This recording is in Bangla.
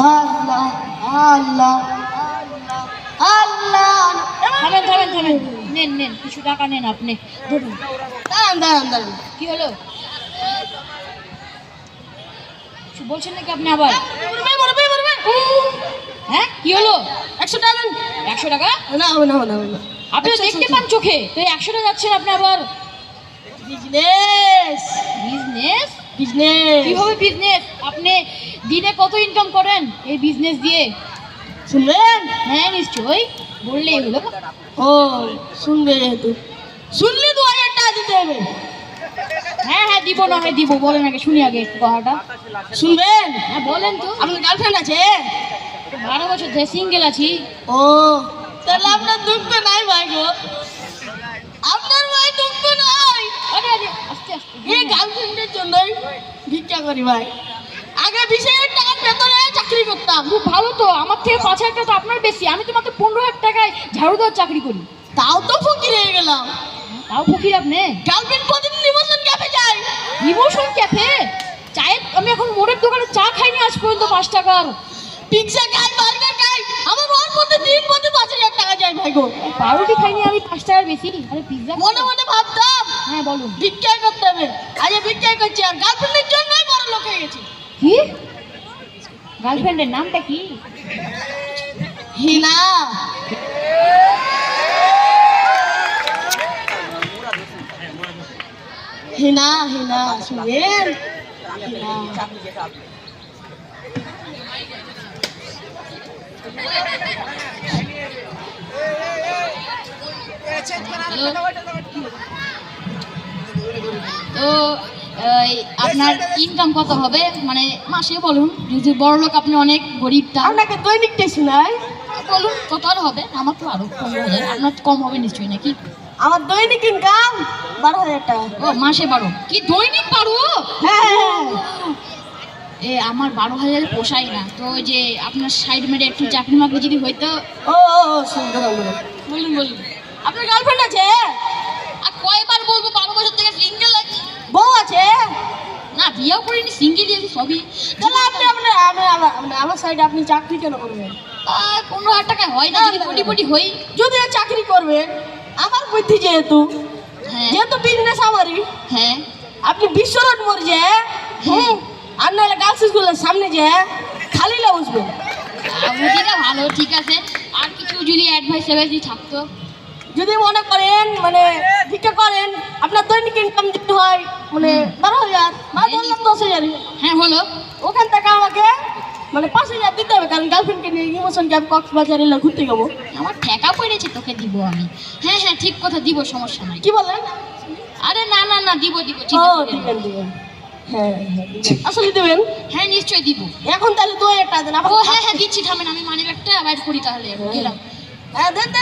আল্লাহ আল্লাহ আল্লাহ। থামেন থামেন থামেন। নেন নেন কিছু টাকা নেন আপনি। ধরুন। দাঁড়ান দাঁড়ান দাঁড়ান। কি হলো? কিছু বলছেন নাকি আপনি আবার? হ্যাঁ কি হলো? একশো টাকা। একশো টাকা? না না না না। আপনি দেখতে পান চোখে? তো একশো টাকা যাচ্ছেন আপনি আবার? বিজনেস বিজনেস বিজনেস কীভাবে বিজনেস আপনি দিনে কত ইনকাম করেন এই বিজনেস দিয়ে? শুনবেন হ্যাঁ নিশ্চয়ই। বললে হলো ও শুনবে যেহেতু। শুনলে দু হাজার টাকা দিতে হবে। হ্যাঁ হ্যাঁ দিব না হয় দিব। বলেন আগে শুনি আগে একটু কথাটা। শুনবেন? হ্যাঁ বলেন তো। আপনার গার্লফ্রেন্ড আছে? বারো বছর ধরে সিঙ্গেল আছি। ও তাহলে আপনার দুঃখ নাই ভাই গো। আপনার ভাই দুঃখ নাই। আরে আরে আস্তে আস্তে এই গার্লফ্রেন্ডের জন্যই ভিক্ষা করি ভাই। আগে বিশ হাজার টাকার বেতনে চাকরি করতাম। খুব ভালো তো আমার থেকে পাঁচ হাজার টাকা তো আপনার বেশি আমি তো মাত্র পনেরো হাজার টাকায় ঝাড়ু দেওয়ার চাকরি করি। তাও তো ফকির হয়ে গেলাম। তাও ফকির আপনি? গার্লফ্রেন্ড প্রতিদিন নিমন্ত্রণ ক্যাফে যায়। ইমোশন ক্যাফে চায়ের আমি এখন মোড়ের দোকানে চা খাইনি আজ পর্যন্ত পাঁচ টাকার পিৎজা খাই বার্গার খাই আমার ওর মধ্যে দিন মধ্যে পাঁচ হাজার টাকা যায় ভাই গো। পাউরুটি খাইনি আমি পাঁচ টাকার বেশি আরে পিৎজা মনে মনে ভাবতাম। হ্যাঁ বলুন। ভিক্ষা করতে হবে। আজ ভিক্ষা করছি আর গার্লফ্রেন্ডের গেছি কি গার্লফ্রেন্ডের নামটা কি হিনা হিনা হিনা শুনেন হিনা তো এই, আপনার ইনকাম কত হবে? মানে মাসে বলুন যদি বড় লোক আপনি অনেক গরিব তা আপনাকে দৈনিকটাই শোনাই বলুন কত আর হবে? আমার তো আরও পনেরো হাজার আপনার কম হবে নিশ্চয়ই নাকি? আমার দৈনিক ইনকাম বারো হাজার টাকা। ও মাসে বারো। কি দৈনিক বারো? হ্যাঁ হ্যাঁ এ আমার বারো হাজার পোষাই না। তো ওই যে আপনার সাইড মেরে একটু চাকরি মাকরি যদি হইতো? ও সুন্দর। বলুন বলুন। আপনার গার্লফ্রেন্ড আছে আর কয়বার বলব বারো বছর থেকে সিঙ্গেল আছি বউ আছে না বিয়েও করিনি সিঙ্গেলই আছি সবই। তাহলে আপনি আপনার আমার সাইডে আপনি চাকরি কেন করবেন? হাজার টাকা হয় না না, যদি না, কোটি কোটি হই। যদি চাকরি করবে আমার বুদ্ধি যেহেতু হ্যাঁ। যেহেতু বিজনেস আমারই হ্যাঁ। আপনি বিশ্ব রোড মোড় যে হ্যাঁ। আর নাহলে গার্লস স্কুলের সামনে যে খালি বসবেন আর বুদ্ধিটা ভালো ঠিক আছে। আর কিছু যদি অ্যাডভাইস অ্যাডভাইস থাকতো? যদি মনে করেন মানে ভিক্ষা করেন ইনকাম দিতে হয় মানে বারো হাজার বা বললাম দশ হাজার। হ্যাঁ হলো ওখান থেকে আমাকে মানে পাঁচ হাজার দিতে হবে কারণ গার্লফ্রেন্ডকে নিয়ে ইমোশন ক্যাম্প কক্সবাজার এলে ঘুরতে যাব। আমার ঠেকা পড়েছে তোকে দিব আমি। হ্যাঁ হ্যাঁ ঠিক কথা দিব সমস্যা নাই। কি বলেন? আরে না না না দিব দিব ঠিক আছে দিবেন দিবেন। হ্যাঁ হ্যাঁ আসলে দিবেন? হ্যাঁ নিশ্চয়ই দিব। এখন তাহলে দু হাজার টাকা দেন ও হ্যাঁ হ্যাঁ দিচ্ছি থামেন আমি মানি ব্যাগটা বাইর করি তাহলে হ্যাঁ। দেন এ দেন